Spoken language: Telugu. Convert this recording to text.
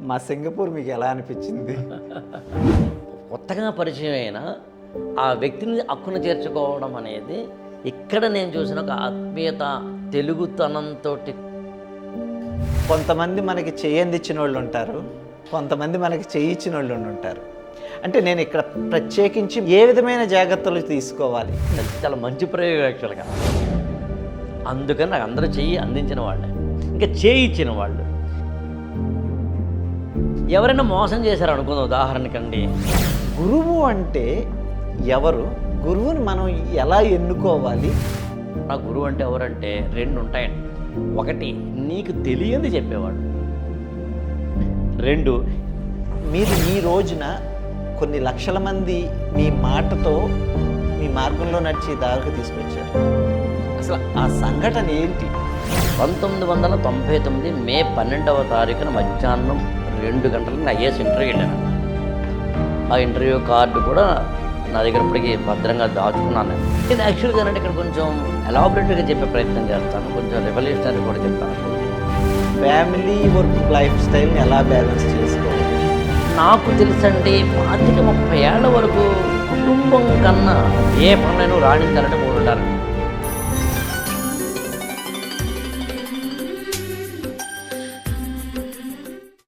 మా సింగపూర్ మీకు ఎలా అనిపించింది? కొత్తగా పరిచయం అయిన ఆ వ్యక్తిని హక్కును చేర్చుకోవడం అనేది ఇక్కడ నేను చూసిన ఒక ఆత్మీయత తెలుగుతనంతో కొంతమంది మనకి చేయందిచ్చిన వాళ్ళు ఉంటారు కొంతమంది మనకి చేయించిన వాళ్ళు ఉంటారు అంటే నేను ఇక్కడ ప్రత్యేకించి ఏ విధమైన జాగ్రత్తలు తీసుకోవాలి? చాలా మంచి ప్రయోగం యాక్చువల్గా. అందుకని నాకు అందరూ చెయ్యి అందించిన వాళ్ళే. ఇంకా చేయి ఇచ్చిన వాళ్ళు. ఎవరైనా మోసం చేశారు అనుకుందాం ఉదాహరణకండి. గురువు అంటే ఎవరు? గురువుని మనం ఎలా ఎన్నుకోవాలి? నా గురువు అంటే ఎవరంటే రెండు ఉంటాయండి ఒకటి నీకు తెలియంది చెప్పేవాడు. రెండు మీరు ఈ రోజున కొన్ని లక్షల మంది మీ మాటతో మీ మార్గంలో నడిచి దారికి తీసుకొచ్చారు. అసలు ఆ సంఘటన ఏంటి? పంతొమ్మిది వందల తొంభై తొమ్మిది మే పన్నెండవ తారీఖున మధ్యాహ్నం రెండు గంటలకు నా ఐఏఎస్ ఇంటర్వ్యూ వెళ్ళాను. ఆ ఇంటర్వ్యూ కార్డు కూడా నా దగ్గర ఇప్పటికీ భద్రంగా దాచుకున్నాను. నేను. యాక్చువల్గా అంటే ఇక్కడ కొంచెం ఎలాబరేట్గా చెప్పే ప్రయత్నం చేస్తాను. కొంచెం రెవల్యూషనరీ కూడా చెప్తాను. ఫ్యామిలీ వర్క్ లైఫ్ స్టైల్ని ఎలా బ్యాలెన్స్ చేసుకోవాలి? నాకు తెలుసండి పాతిక ముప్పై ఏళ్ళ వరకు కుటుంబం కన్నా ఏ పనులను రాణించాలంటే మూడు ఉండాలి.